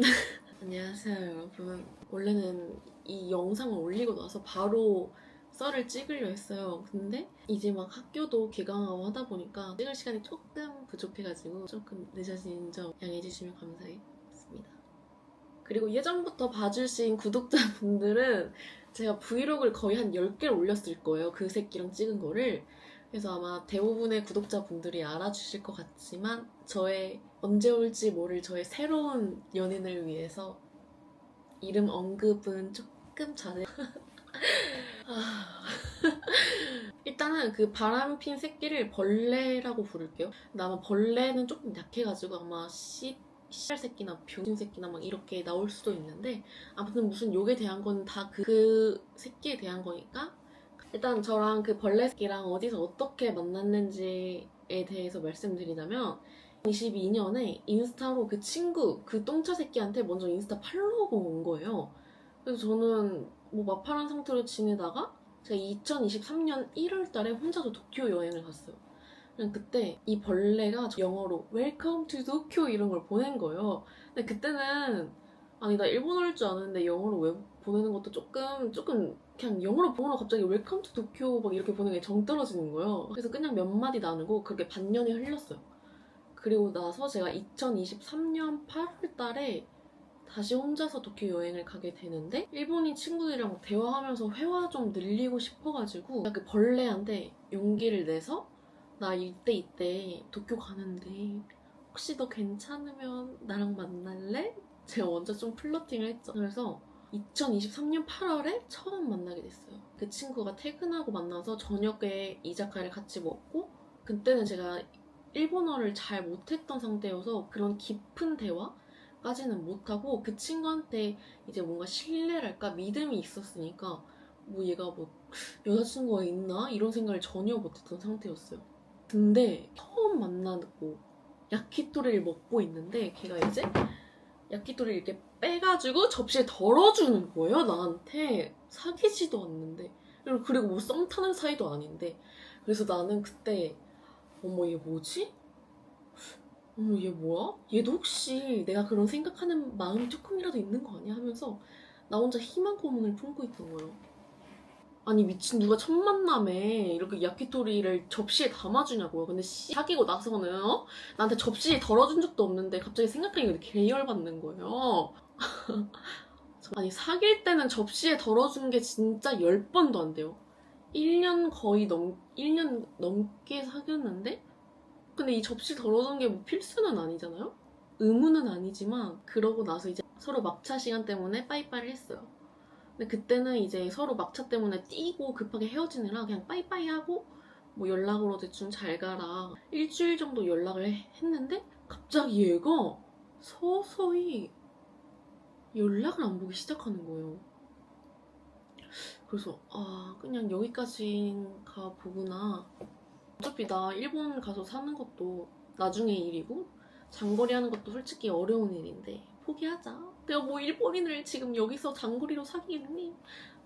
안녕하세요 여러분. 원래는 이 영상을 올리고 나서 바로 썰을 찍으려 했어요. 근데 이제 막 학교도 개강하고 하다 보니까 찍을 시간이 조금 부족해가지고 조금 늦어진 점 양해해주시면 감사하겠습니다. 그리고 예전부터 봐주신 구독자분들은 제가 브이로그를 거의 한 10개를 올렸을 거예요 그 새끼랑 찍은 거를. 그래서 아마 대부분의 구독자분들이 알아주실 것 같지만 저의 언제 올지 모를 저의 새로운 연인을 위해서 이름 언급은 조금 자제. 아. 일단은 그 바람핀 새끼를 벌레라고 부를게요. 근데 아마 벌레는 조금 약해가지고 아마 씨 씨알 새끼나 병신 새끼나 막 이렇게 나올 수도 있는데 아무튼 무슨 욕에 대한 건 다그 새끼에 대한 거니까 일단 저랑 그 벌레 새끼랑 어디서 어떻게 만났는지에 대해서 말씀드리자면 22년에 인스타로 그 친구 그 똥차 새끼한테 먼저 인스타 팔로우가 온 거예요. 그래서 저는 뭐 마팔한 상태로 지내다가 제가 2023년 1월 달에 혼자서 도쿄 여행을 갔어요. 그때 이 벌레가 저 영어로 Welcome to Tokyo 이런 걸 보낸 거예요. 근데 그때는 아니 나 일본어일 줄 아는데 영어로 왜 보내는 것도 조금 조금 그냥 영어로 보면 갑자기 웰컴 투 도쿄 막 이렇게 보는 게 정 떨어지는 거예요. 그래서 그냥 몇 마디 나누고 그렇게 반년이 흘렀어요. 그리고 나서 제가 2023년 8월 달에 다시 혼자서 도쿄 여행을 가게 되는데 일본인 친구들이랑 대화하면서 회화 좀 늘리고 싶어가지고 그 벌레한테 용기를 내서 나 이때 이때 도쿄 가는데 혹시 너 괜찮으면 나랑 만날래? 제가 먼저 좀 플러팅을 했죠. 그래서 2023년 8월에 처음 만나게 됐어요. 그 친구가 퇴근하고 만나서 저녁에 이자카야를 같이 먹고 그때는 제가 일본어를 잘 못했던 상태여서 그런 깊은 대화까지는 못하고 그 친구한테 이제 뭔가 신뢰랄까? 믿음이 있었으니까 뭐 얘가 뭐 여자친구가 있나? 이런 생각을 전혀 못했던 상태였어요. 근데 처음 만나고 야키토리를 먹고 있는데 걔가 이제 야키토리를 이렇게 빼가지고 접시에 덜어주는 거예요 나한테. 사귀지도 않는데. 그리고 뭐 썸 타는 사이도 아닌데. 그래서 나는 그때 어머 얘 뭐지? 어머 얘 뭐야? 얘도 혹시 내가 그런 생각하는 마음이 조금이라도 있는 거 아니야? 하면서 나 혼자 희망 고문을 품고 있던 거예요 아니 미친 누가 첫 만남에 이렇게 야키토리를 접시에 담아주냐고요 근데 씨, 사귀고 나서는 어? 나한테 접시에 덜어준 적도 없는데 갑자기 생각하니까 개열받는 거예요 아니 사귈 때는 접시에 덜어준 게 진짜 10번도 안 돼요 1년 거의 넘 1년 넘게 사귀었는데? 근데 이 접시 덜어준 게 뭐 필수는 아니잖아요? 의무는 아니지만 그러고 나서 이제 서로 막차 시간 때문에 빠이빠이를 했어요. 근데 그때는 이제 서로 막차 때문에 뛰고 급하게 헤어지느라 그냥 빠이빠이 하고 뭐 연락으로 대충 잘 가라. 일주일 정도 연락을 해- 했는데 갑자기 얘가 서서히 연락을 안 보기 시작하는 거예요. 그래서 아 그냥 여기까지인가 보구나. 어차피 나 일본 가서 사는 것도 나중에 일이고 장거리 하는 것도 솔직히 어려운 일인데 포기하자. 내가 뭐 일본인을 지금 여기서 장거리로 사귀겠니?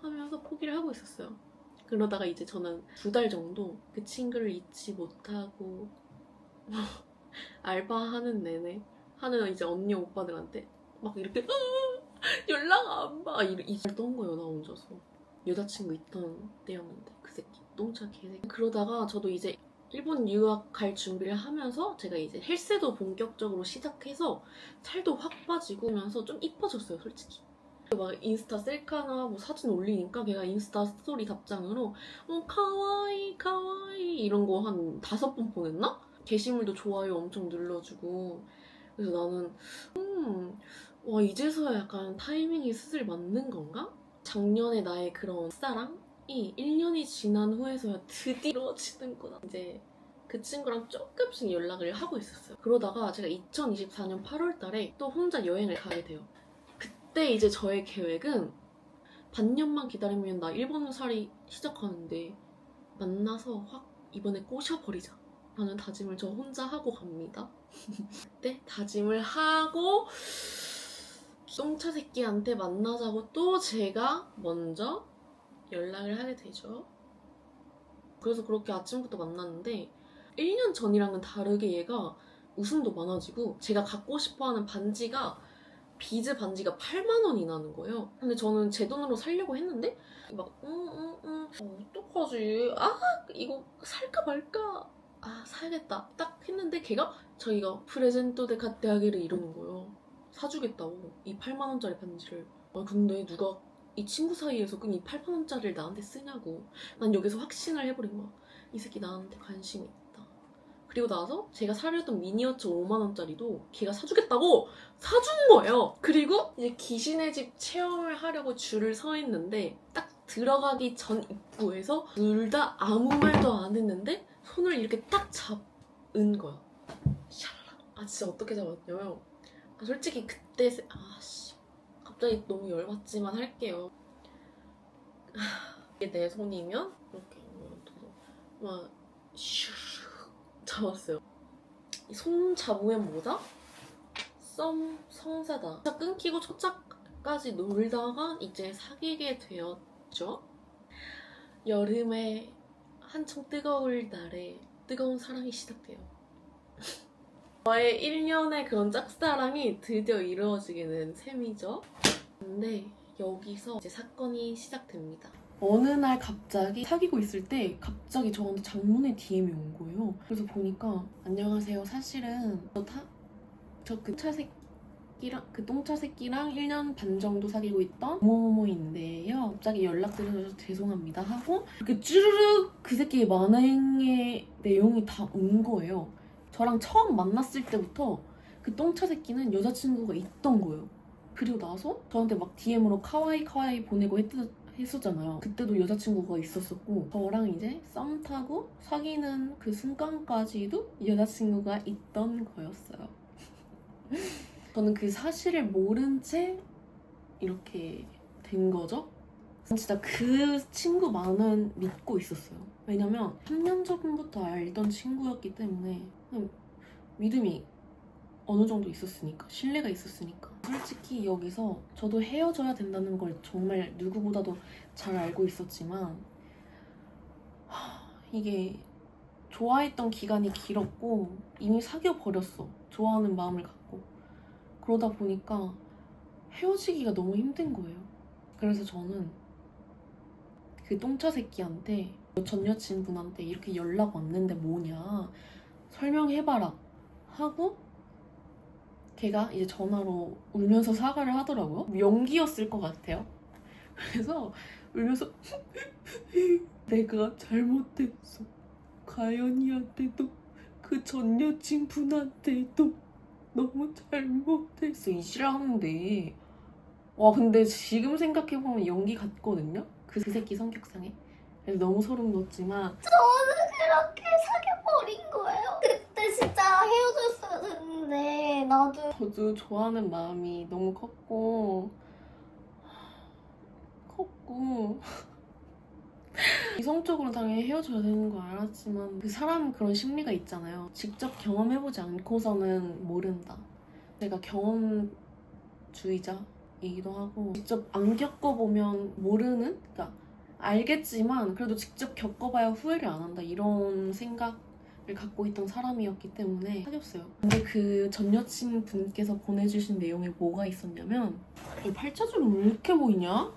하면서 포기를 하고 있었어요. 그러다가 이제 저는 두 달 정도 그 친구를 잊지 못하고 알바하는 내내 하는 이제 언니 오빠들한테 막 이렇게 연락 안 봐. 이랬던 거예요, 나 혼자서. 여자친구 있던 때였는데, 그 새끼. 똥차 개새끼. 그러다가 저도 이제 일본 유학 갈 준비를 하면서 제가 이제 헬스도 본격적으로 시작해서 살도 확 빠지고 하면서 좀 이뻐졌어요, 솔직히. 막 인스타 셀카나 뭐 사진 올리니까 걔가 인스타 스토리 답장으로 어 카와이 카와이 이런 거 한 다섯 번 보냈나? 게시물도 좋아요 엄청 눌러주고 그래서 나는 음 와 이제서야 약간 타이밍이 슬슬 맞는 건가? 작년에 나의 그런 사랑이 1년이 지난 후에서야 드디어 이루어지는구나 이제 그 친구랑 조금씩 연락을 하고 있었어요. 그러다가 제가 2024년 8월 달에 또 혼자 여행을 가게 돼요. 그때 이제 저의 계획은 반년만 기다리면 나 일본 살이 시작하는데 만나서 확 이번에 꼬셔버리자 라는 다짐을 저 혼자 하고 갑니다. 그때 다짐을 하고 똥차 새끼한테 만나자고 또 제가 먼저 연락을 하게 되죠. 그래서 그렇게 아침부터 만났는데 1년 전이랑은 다르게 얘가 웃음도 많아지고 제가 갖고 싶어하는 반지가 비즈 반지가 8만 원이 나는 거예요. 근데 저는 제 돈으로 살려고 했는데 막 응응응 어, 어떡하지? 아 이거 살까 말까? 아 사야겠다. 딱 했는데 걔가 저희가 프레젠토 데 카테하게를 이러는 거예요. 사주겠다고 이 8만 원짜리 반지를. 아 근데 누가 이 친구 사이에서 끈이 8만 원짜리를 나한테 쓰냐고. 난 여기서 확신을 해버린 거야. 이 새끼 나한테 관심이 있다. 그리고 나서 제가 사려던 미니어처 5만 원짜리도 걔가 사주겠다고 사준 거예요. 그리고 이제 귀신의 집 체험을 하려고 줄을 서 있는데 딱 들어가기 전 입구에서 둘 다 아무 말도 안 했는데 손을 이렇게 딱 잡은 거야. 샬라. 아 진짜 어떻게 잡았냐면 아, 솔직히 그때 세- 아씨 갑자기 너무 열받지만 할게요. 아, 이게 내 손이면 이렇게 막 슈 잡았어요. 이손 잡으면 뭐다? 썸 성사다. 끊기고 초짝까지 놀다가 이제 사귀게 되었죠. 여름에 한창 뜨거울 날에 뜨거운 사랑이 시작돼요. 저의 1년의 그런 짝사랑이 드디어 이루어지게는 셈이죠. 근데 여기서 이제 사건이 시작됩니다. 어느 날 갑자기 사귀고 있을 때 갑자기 저한테 장문의 DM이 온 거예요. 그래서 보니까 안녕하세요. 사실은 저그 차색 새끼랑 그 똥차 새끼랑 1년 그 반 정도 사귀고 있던 모모모인데요. 갑자기 연락드려서 죄송합니다 하고 이렇게 쭈르륵 그 새끼의 만행의 내용이 다 온 거예요. 저랑 처음 만났을 때부터 그 똥차 새끼는 여자친구가 있던 거예요. 그리고 나서 저한테 막 DM으로 카와이 카와이 보내고 했, 했었잖아요. 그때도 여자친구가 있었었고 저랑 이제 썸 타고 사귀는 그 순간까지도 여자친구가 있던 거였어요. 저는 그 사실을 모른 채 이렇게 된 거죠. 진짜 그 친구 만은 믿고 있었어요. 왜냐면 3년 전부터 알던 친구였기 때문에 믿음이 어느 정도 있었으니까 신뢰가 있었으니까. 솔직히 여기서 저도 헤어져야 된다는 걸 정말 누구보다도 잘 알고 있었지만 하, 이게 좋아했던 기간이 길었고 이미 사귀어 버렸어. 좋아하는 마음을 갖고. 그러다 보니까 헤어지기가 너무 힘든 거예요. 그래서 저는 그 똥차 새끼한테 전 여친분한테 이렇게 연락 왔는데 뭐냐 설명해봐라 하고 걔가 이제 전화로 울면서 사과를 하더라고요. 연기였을 것 같아요. 그래서 울면서 내가 잘못했어. 가연이한테도 그 전 여친분한테도 너무 잘못했어. 이지라는데 와 근데 지금 생각해보면 연기 같거든요. 그, 그 새끼 성격상에. 그래서 너무 소름 돋지만 그렇게 사귀어버린 거예요. 그때 진짜 헤어졌어야 됐는데 나도 저도 좋아하는 마음이 너무 컸고 컸고 이성적으로 당연히 헤어져야 되는 거 알았지만 그 사람 그런 심리가 있잖아요. 직접 경험해보지 않고서는 모른다. 제가 경험주의자이기도 하고 직접 안 겪어보면 모르는 그러니까 알겠지만 그래도 직접 겪어봐야 후회를 안 한다 이런 생각 을 갖고 있던 사람이었기 때문에 사귀었어요. 근데 그 전 여친 분께서 보내주신 내용에 뭐가 있었냐면 이 팔자주름 왜 이렇게 보이냐?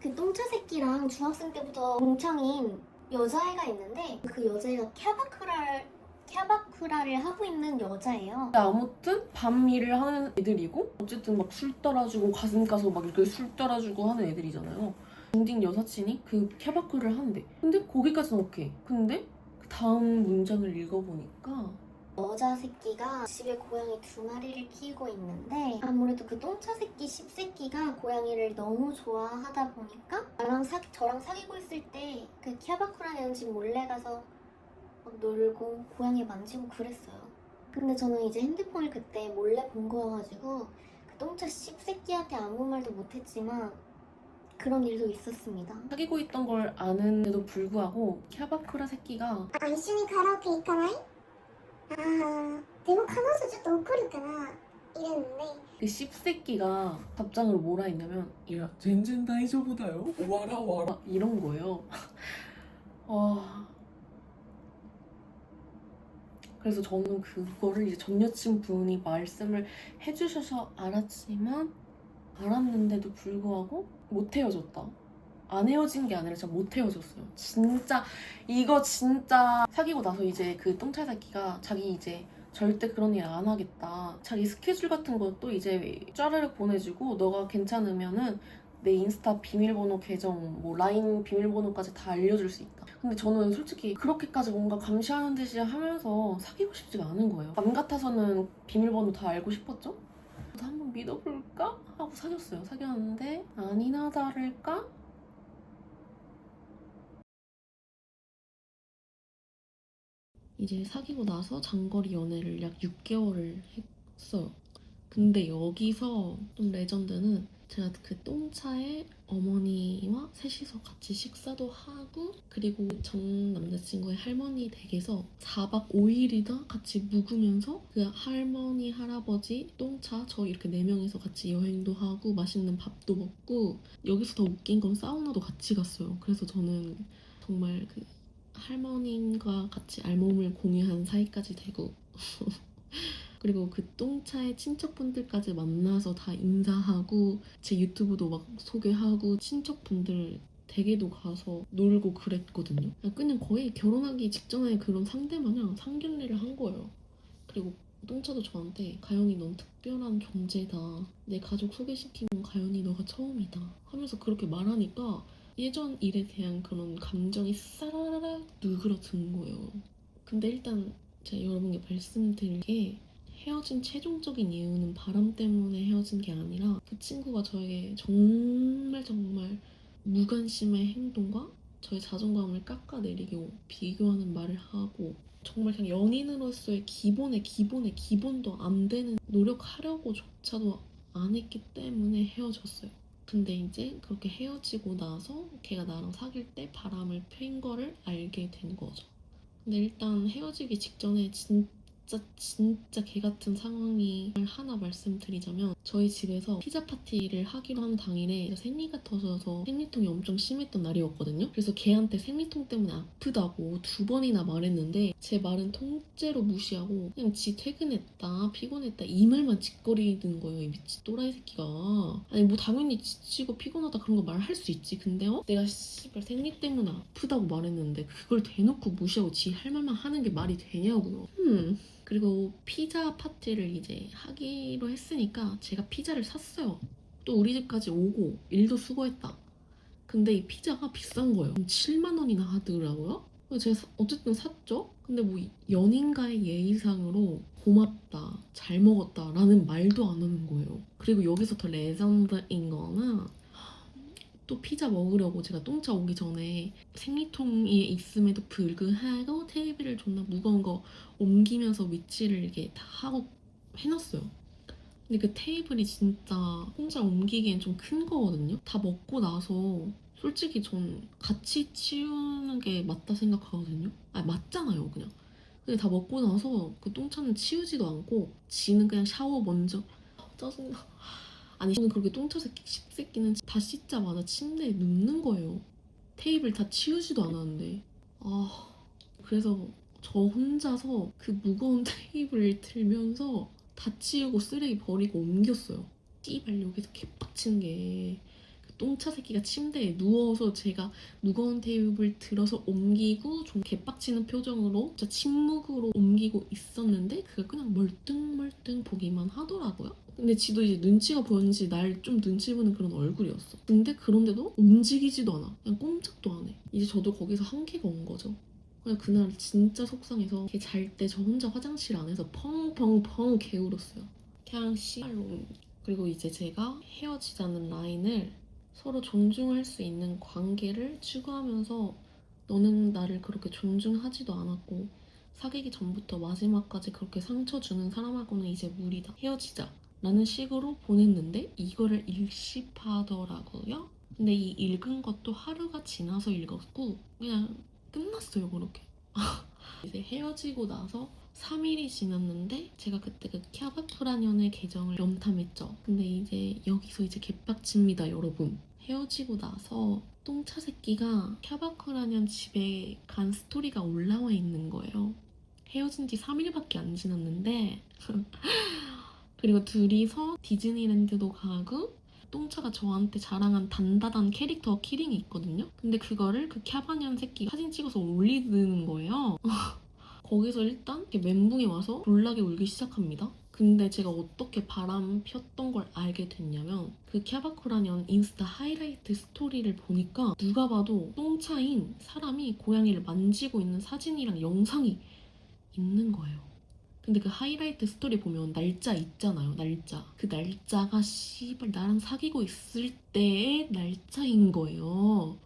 그 똥차 새끼랑 중학생 때부터 동창인 여자애가 있는데 그 여자애가 캬바쿠라를 캬바쿠라를 하고 있는 여자예요. 아무튼 밤 일을 하는 애들이고 어쨌든 막 술 따라주고 가슴 가서 막 이렇게 술 따라주고 하는 애들이잖아요. 딩딩 여사친이 그 캐바크를 한대. 근데 거기까지는 오케이. 근데 그 다음 문장을 읽어보니까 여자 새끼가 집에 고양이 두 마리를 키우고 있는데 아무래도 그 똥차 새끼 씹새끼가 고양이를 너무 좋아하다 보니까 나랑 사, 저랑 사귀고 있을 때그 캬바쿠라는 집 몰래 가서 막 놀고 고양이 만지고 그랬어요. 근데 저는 이제 핸드폰을 그때 몰래 본 거여가지고 그 똥차 씹새끼한테 아무 말도 못했지만 그런 일도 있었습니다. 사귀고 있던 걸 아는데도 불구하고 캐바크라 새끼가 あ一緒にカラオケ行かないああでも彼女ちょっと怒るからいるんで 그 씹새끼가 답장으로 뭐라 했냐면 야, 젠젠 다이저보다요. 와라 와라. 막 이런 거예요. 와. 그래서 저는 그거를 이제 전 여친분이 말씀을 해주셔서 알았지만 알았는데도 불구하고 못 헤어졌다. 안 헤어진 게 아니라 진짜 못 헤어졌어요. 진짜 이거 진짜 사귀고 나서 이제 그 똥차 새끼가 자기 이제 절대 그런 일 안 하겠다. 자기 스케줄 같은 것도 이제 짜르륵 보내주고 너가 괜찮으면은 내 인스타 비밀번호 계정, 뭐 라인 비밀번호까지 다 알려줄 수 있다. 근데 저는 솔직히 그렇게까지 뭔가 감시하는 듯이 하면서 사귀고 싶지가 않은 거예요. 남 같아서는 비밀번호 다 알고 싶었죠? 저도 한번 믿어볼까? 하고 사귀었어요. 사귀었는데 아니나 다를까? 이제 사귀고 나서 장거리 연애를 약 6개월을 했어요. 근데 여기서 좀 레전드는 제가 그 똥차에 어머니와 셋이서 같이 식사도 하고 그리고 전 남자친구의 할머니 댁에서 4박 5일이나 같이 묵으면서 그 할머니, 할아버지, 똥차 저 이렇게 4명이서 같이 여행도 하고 맛있는 밥도 먹고 여기서 더 웃긴 건 사우나도 같이 갔어요. 그래서 저는 정말 그 할머님과 같이 알몸을 공유한 사이까지 되고 그리고 그 똥차의 친척분들까지 만나서 다 인사하고 제 유튜브도 막 소개하고 친척분들 댁에도 가서 놀고 그랬거든요. 그냥 거의 결혼하기 직전에 그런 상대 마냥 상견례를 한 거예요. 그리고 똥차도 저한테 가연이 넌 특별한 존재다. 내 가족 소개시키면 가연이 너가 처음이다. 하면서 그렇게 말하니까 예전 일에 대한 그런 감정이 싸라락 누그러든 거예요. 근데 일단 제가 여러분께 말씀드릴 게 헤어진 최종적인 이유는 바람 때문에 헤어진 게 아니라 그 친구가 저에게 정말 정말 무관심의 행동과 저의 자존감을 깎아내리고 비교하는 말을 하고 정말 그냥 연인으로서의 기본의 기본의 기본도 안 되는 노력하려고조차도 안 했기 때문에 헤어졌어요. 근데 이제 그렇게 헤어지고 나서 걔가 나랑 사귈 때 바람을 핀 거를 알게 된 거죠. 근데 일단 헤어지기 직전에 진 짜 진짜 개 같은 상황이 하나 말씀드리자면 저희 집에서 피자 파티를 하기로 한 당일에 생리가 터져서 생리통이 엄청 심했던 날이었거든요. 그래서 걔한테 생리통 때문에 아프다고 두 번이나 말했는데 제 말은 통째로 무시하고 그냥 지 퇴근했다 피곤했다 이 말만 짓거리는 거예요 이 미친 또라이 새끼가 아니 뭐 당연히 지치고 피곤하다 그런 거 말할 수 있지 근데 어? 내가 씨발 생리 때문에 아프다고 말했는데 그걸 대놓고 무시하고 지 할 말만 하는 게 말이 되냐고요 음 그리고 피자 파티를 이제 하기로 했으니까 제가 피자를 샀어요. 또 우리 집까지 오고 일도 수고했다. 근데 이 피자가 비싼 거예요. 7만 원이나 하더라고요. 제가 사- 어쨌든 샀죠. 근데 뭐 연인과의 예의상으로 고맙다, 잘 먹었다 라는 말도 안 하는 거예요. 그리고 여기서 더 레전드인 거는 또 피자 먹으려고 제가 똥차 오기 전에 생리통이 있음에도 불구하고 테이블을 존나 무거운 거 옮기면서 위치를 이렇게 다 하고 해놨어요. 근데 그 테이블이 진짜 혼자 옮기기엔 좀 큰 거거든요. 다 먹고 나서 솔직히 전 같이 치우는 게 맞다 생각하거든요. 아 맞잖아요, 그냥. 근데 다 먹고 나서 그 똥차는 치우지도 않고 지는 그냥 샤워 먼저 아, 짜증나. 아니 저는 그렇게 똥차 새끼 씹새끼는 다 씻자마자 침대에 눕는 거예요. 테이블 다 치우지도 않았는데. 아 그래서 저 혼자서 그 무거운 테이블을 들면서 다 치우고 쓰레기 버리고 옮겼어요. 씨발 여기서 개빡치는 게그 똥차 새끼가 침대에 누워서 제가 무거운 테이블 들어서 옮기고 좀 개빡치는 표정으로 진짜 침묵으로 옮기고 있었는데 그가 그냥 멀뚱멀뚱 보기만 하더라고요. 근데 지도 이제 눈치가 보였는지 날 좀 눈치 보는 그런 얼굴이었어. 근데 그런데도 움직이지도 않아. 그냥 꼼짝도 안 해. 이제 저도 거기서 한계가 온 거죠. 그냥 그날 진짜 속상해서 걔 잘 때 저 혼자 화장실 안에서 펑펑펑 개울었어요. 그냥 씨발로. 그리고 이제 제가 헤어지자는 라인을 서로 존중할 수 있는 관계를 추구하면서 너는 나를 그렇게 존중하지도 않았고 사귀기 전부터 마지막까지 그렇게 상처 주는 사람하고는 이제 무리다. 헤어지자. 라는 식으로 보냈는데 이거를 일십하더라고요. 근데 이 읽은 것도 하루가 지나서 읽었고 그냥 끝났어요 그렇게. 이제 헤어지고 나서 3일이 지났는데 제가 그때 그 캬바프라년의 계정을 염탐했죠. 근데 이제 여기서 이제 개빡칩니다 여러분. 헤어지고 나서 똥차 새끼가 캬바크라년 집에 간 스토리가 올라와 있는 거예요. 헤어진 지 3일밖에 안 지났는데 그리고 둘이서 디즈니랜드도 가고 똥차가 저한테 자랑한 단다단 캐릭터 키링이 있거든요. 근데 그거를 그 캬바년 새끼 사진 찍어서 올리는 거예요. 거기서 일단 멘붕이 와서 졸라게 울기 시작합니다. 근데 제가 어떻게 바람 폈던 걸 알게 됐냐면 그 캬바코라년 인스타 하이라이트 스토리를 보니까 누가 봐도 똥차인 사람이 고양이를 만지고 있는 사진이랑 영상이 있는 거예요. 근데 그 하이라이트 스토리 보면 날짜 있잖아요. 날짜. 그 날짜가 씨발 나랑 사귀고 있을 때의 날짜인 거예요.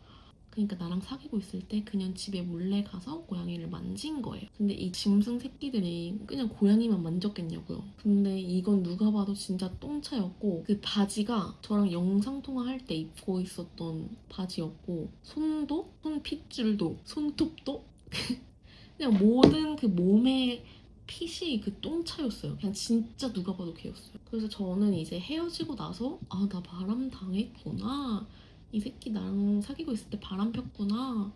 그러니까 나랑 사귀고 있을 때 그냥 집에 몰래 가서 고양이를 만진 거예요. 근데 이 짐승 새끼들이 그냥 고양이만 만졌겠냐고요. 근데 이건 누가 봐도 진짜 똥차였고 그 바지가 저랑 영상 통화할 때 입고 있었던 바지였고 손도 손 핏줄도 손톱도 그냥 모든 그 몸에 핏이 그 똥차였어요. 그냥 진짜 누가 봐도 걔였어요. 그래서 저는 이제 헤어지고 나서 아 나 바람 당했구나. 이 새끼 나랑 사귀고 있을 때 바람 폈구나.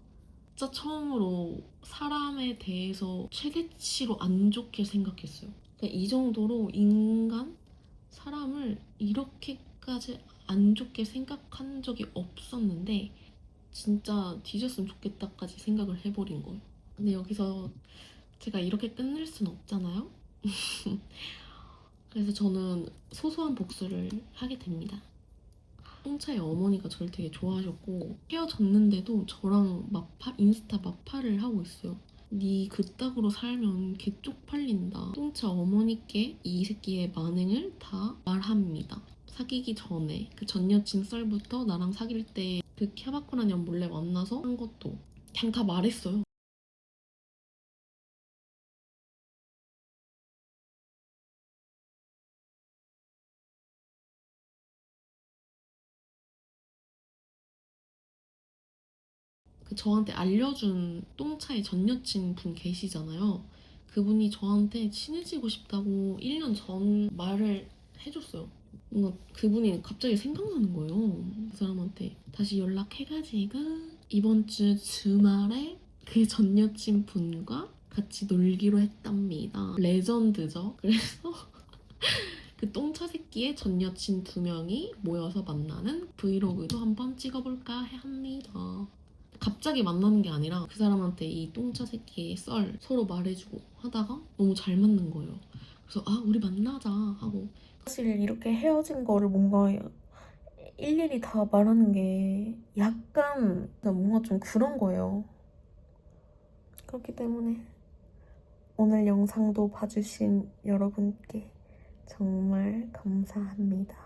진짜 처음으로 사람에 대해서 최대치로 안 좋게 생각했어요. 그러니까 이 정도로 인간 사람을 이렇게까지 안 좋게 생각한 적이 없었는데 진짜 뒤졌으면 좋겠다까지 생각을 해버린 거예요. 근데 여기서 제가 이렇게 끝낼 순 없잖아요. 그래서 저는 소소한 복수를 하게 됩니다. 똥차의 어머니가 저를 되게 좋아하셨고 헤어졌는데도 저랑 마파 인스타 마파를 하고 있어요. 네 그따구로 살면 개 쪽팔린다. 똥차 어머니께 이 새끼의 만행을 다 말합니다. 사귀기 전에 그 전 여친 썰부터 나랑 사귈 때 그 캬바쿠라 년 몰래 만나서 한 것도 그냥 다 말했어요. 저한테 알려준 똥차의 전 여친 분 계시잖아요. 그분이 저한테 친해지고 싶다고 1년 전 말을 해줬어요. 뭔가 그분이 갑자기 생각나는 거예요. 그 사람한테 다시 연락해가지고 이번 주 주말에 그 전 여친 분과 같이 놀기로 했답니다. 레전드죠. 그래서 그 똥차 새끼의 전 여친 두 명이 모여서 만나는 브이로그도 한번 찍어볼까 합니다. 갑자기 만나는 게 아니라 그 사람한테 이 똥차 새끼의 썰 서로 말해주고 하다가 너무 잘 맞는 거예요. 그래서 아 우리 만나자 하고 사실 이렇게 헤어진 거를 뭔가 일일이 다 말하는 게 약간 뭔가 좀 그런 거예요. 그렇기 때문에 오늘 영상도 봐주신 여러분께 정말 감사합니다.